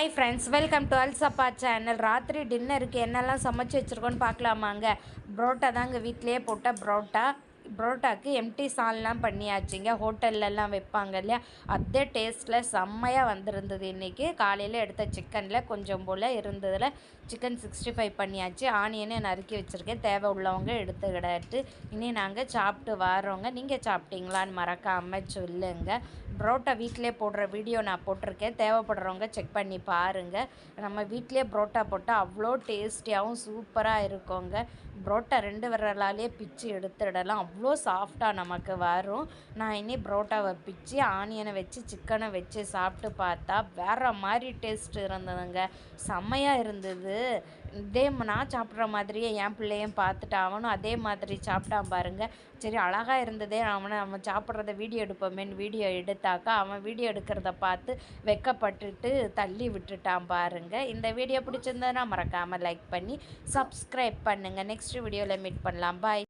Hi friends welcome to அல்சப்பா channel ராத்திரி டின்னருக்கு என்னெல்லாம் சமைச்சு வச்சுருக்கோன்னு பார்க்கலாமாங்க? புரோட்டா தாங்க வீட்டிலேயே போட்ட புரோட்டா. புரோட்டாக்கு எம்டி சால்லாம் பண்ணியாச்சுங்க. ஹோட்டல்லலாம் வைப்பாங்க இல்லையா? அதே டேஸ்ட்டில் செம்மையாக வந்திருந்தது இன்றைக்கி காலையில் எடுத்த சிக்கனில் கொஞ்சம் போல் இருந்ததில் சிக்கன் சிக்ஸ்டி ஃபைவ் பண்ணியாச்சு. ஆனியனை நறுக்கி வச்சுருக்கேன். தேவை உள்ளவங்க எடுத்துக்கிடாட்டு இனி நாங்கள் சாப்பிட்டு வரோங்க நீங்கள் சாப்பிட்டீங்களான்னு மறக்காமல் சொல்லுங்கள் புரோட்டா வீட்டிலே போடுற வீடியோ நான் போட்டிருக்கேன். தேவைப்படுறவங்க செக் பண்ணி பாருங்கள் நம்ம வீட்டிலே புரோட்டா போட்டால் அவ்வளோ டேஸ்டியாகவும் சூப்பராக இருக்குங்க. புரோட்டா ரெண்டு விரலாலே பிச்சு எடுத்துடலாம். அவ்வளோ சாஃப்டாக நமக்கு வரும். நான் இனி புரோட்டாவை பிச்சு ஆனியனை வச்சு சிக்கனை வச்சு சாப்பிட்டு பார்த்தா வேறு மாதிரி டேஸ்ட் இருந்ததுங்க. செம்மையாக இருந்தது. இதே நான் சாப்பிட்ற மாதிரியே என் பிள்ளையும் பார்த்துட்டு அவனும் அதே மாதிரி சாப்பிட்டான் பாருங்க. சரி அழகாக இருந்ததே. அவனை அவன் சாப்பிட்றத வீடியோ எடுப்போமேன்னு வீடியோ எடுத்தாக்கா அவன் வீடியோ எடுக்கிறத பார்த்து வெக்கப்பட்டுட்டு தள்ளி விட்டுட்டான் பாருங்க. இந்த வீடியோ பிடிச்சிருந்ததுன்னா மறக்காமல் லைக் பண்ணி சப்ஸ்கிரைப் பண்ணுங்கள் நெக்ஸ்ட் வீடியோவில் மீட் பண்ணலாம். பாய்